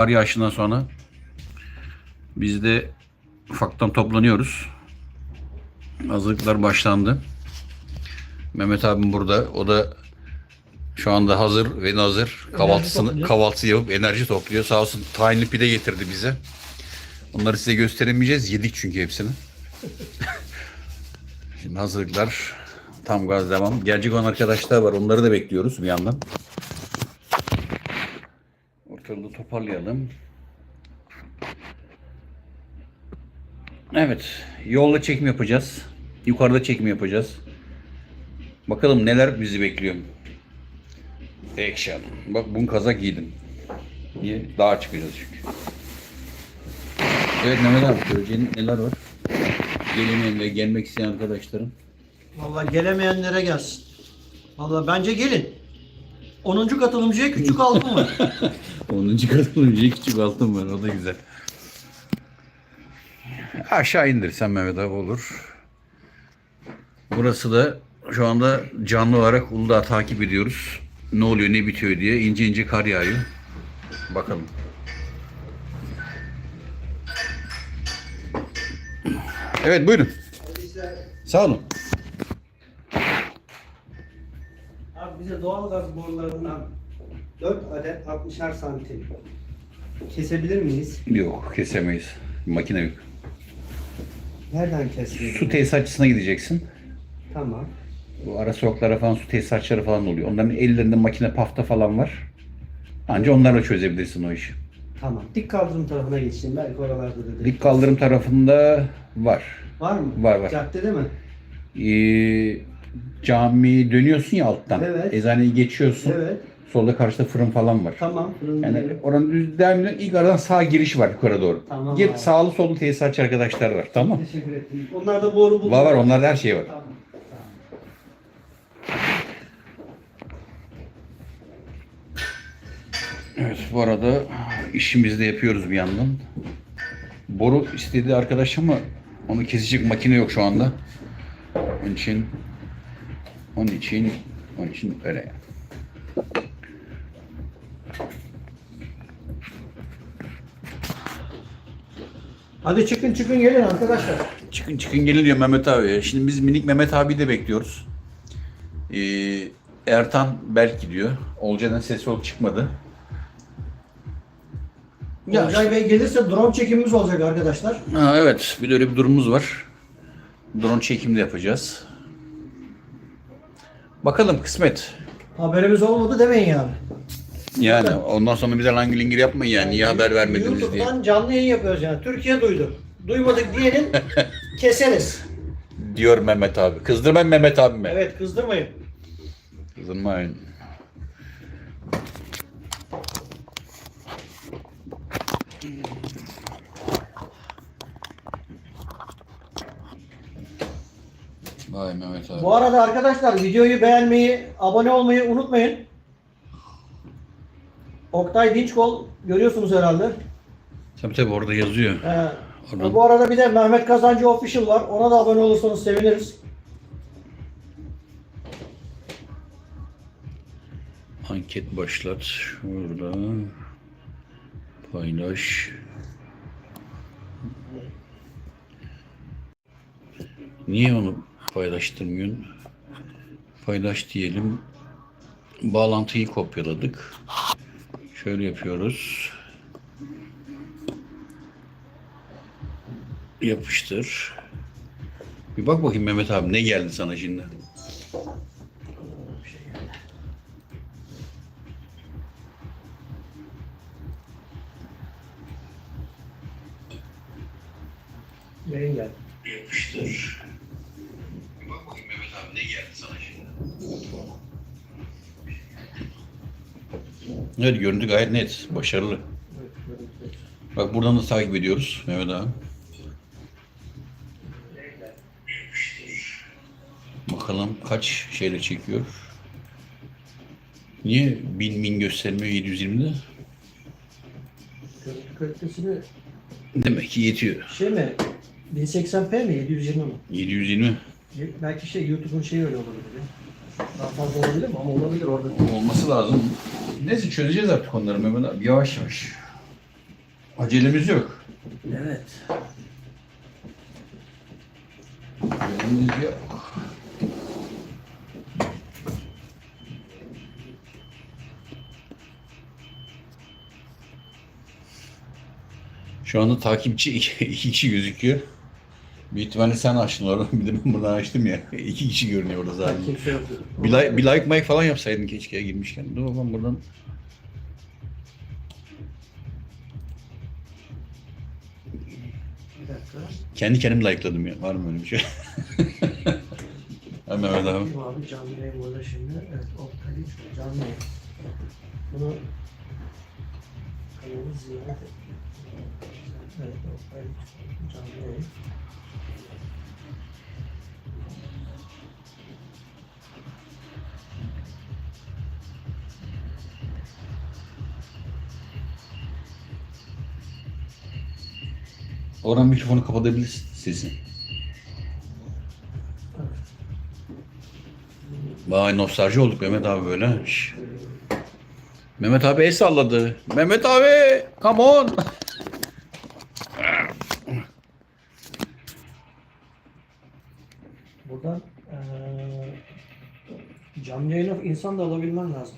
Kar yağışından sonra biz de ufaktan toplanıyoruz. Hazırlıklar başlandı. Mehmet abim burada. O da şu anda hazır ve nazır. Kahvaltısını kahvaltı yapıp enerji topluyor. Sağ olsun tahinli pide getirdi bize. Onları size gösteremeyeceğiz. Yedik çünkü hepsini. Şimdi hazırlıklar tam gaz devam. Gelecek olan arkadaşlar var. Onları da bekliyoruz bir yandan. Ortalığı toparlayalım. Evet. Yolda çekim yapacağız. Yukarıda çekim yapacağız. Bakalım neler bizi bekliyor. Action. Bak bugün kazak giydim. Niye? Dağa çıkacağız çünkü. Evet Mehmet abi söyleyeceğin neler var? Gelemeyen ve gelmek isteyen arkadaşlarım. Vallahi gelemeyenlere gelsin. Vallahi bence gelin. 10. katılımcıya küçük altın var. 10. katılımcıya küçük altın var. O da güzel. Aşağı indirsen Mehmet abi olur. Burası da şu anda canlı olarak Uludağ takip ediyoruz. Ne oluyor ne bitiyor diye. ince ince kar yağıyor. Bakalım. Evet buyurun. Sağ olun. Abi bize doğalgaz borularından 4 adet 60'ar santim kesebilir miyiz? Yok kesemeyiz. Makine yok. Nereden kesilir? Su tesisatçısına gideceksin. Tamam. Bu ara sokaklara falan su tesisatçıları falan oluyor. Onların ellerinde makine pafta falan var. Anca onlarla çözebilirsin o işi. Tamam. Dik kaldırım tarafına geçeyim. Belki oralarda da. Dik kaldırım tarafında var. Var mı? Var, var. Caddede mi? Ee, cami dönüyorsun ya alttan. Evet. Eczaneyi geçiyorsun. Evet. Solda karşıda fırın falan var. Tamam. Fırın Yani diyelim. oranın düz devam ediyor. İlk aradan sağ giriş var yukarı doğru. Tamam Gir abi. sağlı sollu tesisatçı arkadaşlar var. Tamam. Teşekkür ederim. Onlarda boru bulur. Var var onlarda her şey var. Tamam. Evet bu arada işimizi de yapıyoruz bir yandan. Boru istedi arkadaş ama onu kesecek makine yok şu anda. Onun için onun için onun için öyle yani. Hadi çıkın çıkın gelin arkadaşlar. Çıkın çıkın gelin diyor Mehmet abi. Şimdi biz minik Mehmet abi de bekliyoruz. Ee, Ertan belki diyor. Olcay'dan ses yok çıkmadı. Ya Olcay Bey gelirse drone çekimimiz olacak arkadaşlar. Ha, evet, bir de öyle bir durumumuz var. Drone çekimi de yapacağız. Bakalım kısmet. Haberimiz olmadı demeyin yani. Yani ondan sonra bize langir lingir yapmayın yani. Niye haber vermediniz diye. YouTube'dan canlı yayın yapıyoruz yani. Türkiye duydu. Duymadık diyenin keseriz. Diyor Mehmet abi. Kızdırmayın Mehmet abime. Evet kızdırmayın. Kızdırmayın. Vay Mehmet abi. Bu arada arkadaşlar videoyu beğenmeyi, abone olmayı unutmayın. Oktay Dinçkol görüyorsunuz herhalde. Tabii tabii orada yazıyor. Ee, Oradan- bu arada bir de Mehmet Kazancı Official var. Ona da abone olursanız seviniriz. Anket başlat. Şurada. Paylaş. Niye onu paylaştırmıyorsun? Paylaş diyelim. Bağlantıyı kopyaladık. Şöyle yapıyoruz. Yapıştır. Bir bak bakayım Mehmet abi ne geldi sana şimdi? Yayın geldi. Yapıştır. Evet görüntü gayet net. Başarılı. Bak buradan da takip ediyoruz Mehmet abi. Bakalım kaç şeyle çekiyor. Niye 1000 min göstermiyor 720'de? Görüntü kalitesini Demek ki yetiyor. şey mi? 1080p mi? 720 mi? 720 Belki şey YouTube'un şeyi öyle olabilir. ya. Daha fazla olabilir mi? Ama olabilir orada. olması lazım. Neyse çözeceğiz artık onları Mehmet abi. Yavaş yavaş. Acelemiz yok. Evet. Acelemiz yok. Şu anda takipçi iki, iki kişi gözüküyor. Bir ihtimalle sen açtın orada. Bir de ben buradan açtım ya. İki kişi görünüyor orada zaten. Bir like, bir like mic falan yapsaydın keşke girmişken. Dur bakalım buradan. Kendi kendim like'ladım ya. Var mı öyle bir şey? Hemen Mehmet abi. Abi canlı yayın burada şimdi. Evet, Optali canlı yayın. Bunu kanalı ziyaret et. Evet, Optali canlı yayın. Oradan mikrofonu kapatabilirsin sesi. Vay nostalji olduk Mehmet abi böyle. Şş. Mehmet abi el salladı. Mehmet abi come on. Buradan eee canlı yayına insan da alabilmen lazım.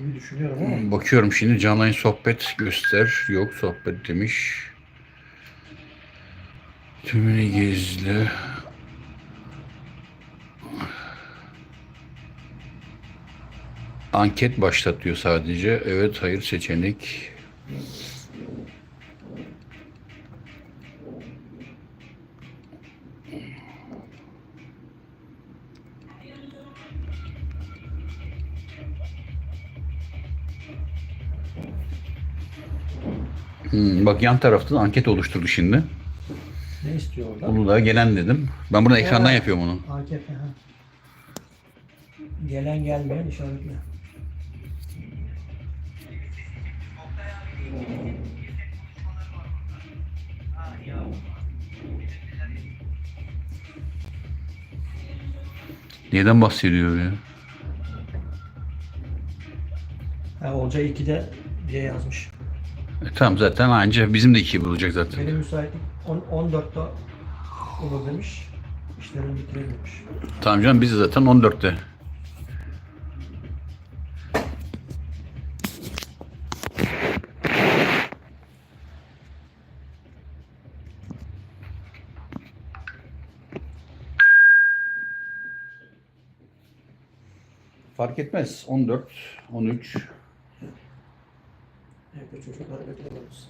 Gibi düşünüyorum ama. Bakıyorum şimdi canlı yayın sohbet göster. Yok sohbet demiş. Tümünü gizli. Anket başlat diyor sadece. Evet, hayır seçenek. Hmm, bak yan tarafta da anket oluşturdu şimdi. Ne istiyor orada? Uludağ'a gelen dedim. Ben burada ekrandan yapıyorum onu. AKP ha. Gelen gelmeyen işaretle. Neden bahsediyor ya? Ha, Olcay 2'de diye yazmış. E, tamam zaten anca bizim de iki bulacak zaten. Benim müsaitlik on- 14'te olur demiş. İşlerini bitirebilmiş. Tamam canım biz de zaten 14'te. Fark etmez. 14, 13. götürüyoruz.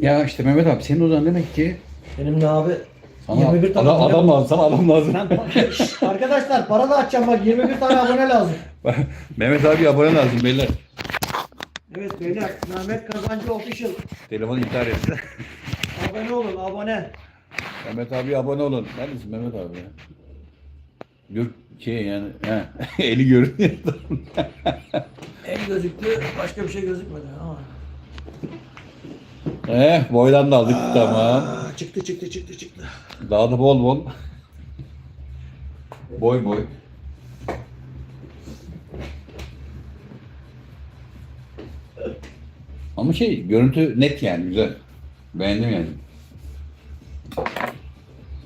Ya işte Mehmet abi senin odan demek ki Benim de abi sana 21 tane adam, adam lazım. Sana adam lazım. Şşş, Arkadaşlar para da açacağım bak 21 tane abone lazım. Mehmet abi abone lazım beyler. Evet beyler Mehmet Kazancı Official. Telefonu iptal etti. Abone olun abone. Mehmet abi abone olun. Neredesin Mehmet abi ya? Gör şey yani he, eli görünüyor. En gözüktü başka bir şey gözükmedi ama. eh boydan da aldık tamam. Aa, çıktı çıktı çıktı çıktı. Daha da bol bol. Boy boy. Ama şey görüntü net yani güzel. Beğendim yani.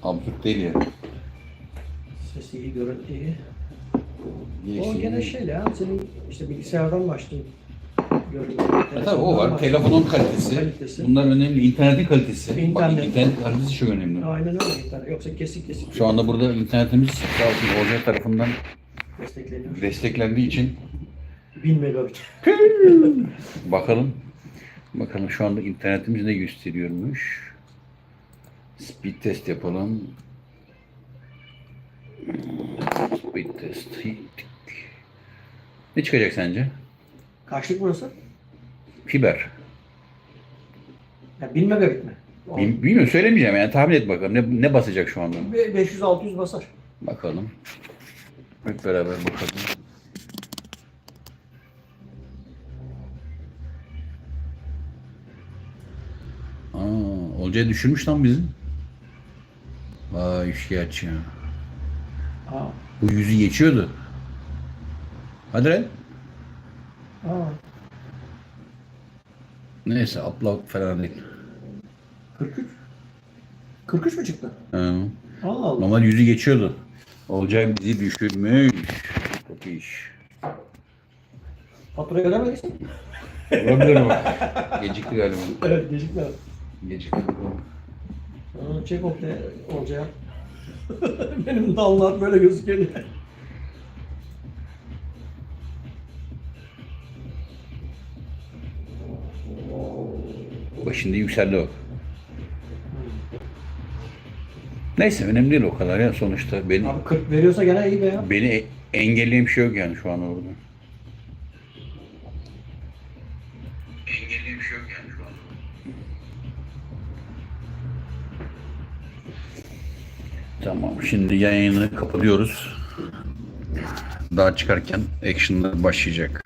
Absürt değil yani. Sesi iyi görüntü iyi. İyi, O iyi. gene şey ya senin işte bilgisayardan başlayayım. Görüntü. E tabii o var. Telefonun kalitesi. Kalitesi. Bunlar önemli. İnternetin kalitesi. Bak İnternet. internet kalitesi çok önemli. Aynen öyle. internet. Yoksa kesik kesik Şu anda burada internetimiz sağ olsun Olcay tarafından destekleniyor. desteklendiği için 1000 megabit. bakalım. Bakalım şu anda internetimiz ne gösteriyormuş. Speed test yapalım. Speed test. Ne çıkacak sence? Kaçlık burası? Fiber. Ya 1000 megabit mi? O- Bil- Bilmiyorum söylemeyeceğim yani tahmin et bakalım ne, ne basacak şu anda. Be- 500-600 basar. Bakalım. Hep beraber bakalım. Aa, Olcay düşürmüş lan bizi. Vay şikayetçi ya. Aa, Bu yüzü geçiyordu. Hadi lan. Aa, Neyse upload falan değil. 43. 43 mü çıktı? Ha. Allah Allah. Normal yüzü geçiyordu. Olcay bizi düşürmüş. Çok iyi iş. Faturayı ödemediysin. Olabilir mi? Gecikti galiba. Evet. Gecikti. Aa, Çek ortaya, ortaya. Benim dallar böyle gözüküyor. Bak şimdi yükseldi o. Neyse önemli değil o kadar ya sonuçta beni Abi 40 veriyorsa gene iyi be ya. beni e- engelleyen bir şey yok yani şu an orada. Tamam şimdi yayını kapatıyoruz. Daha çıkarken action'lar başlayacak.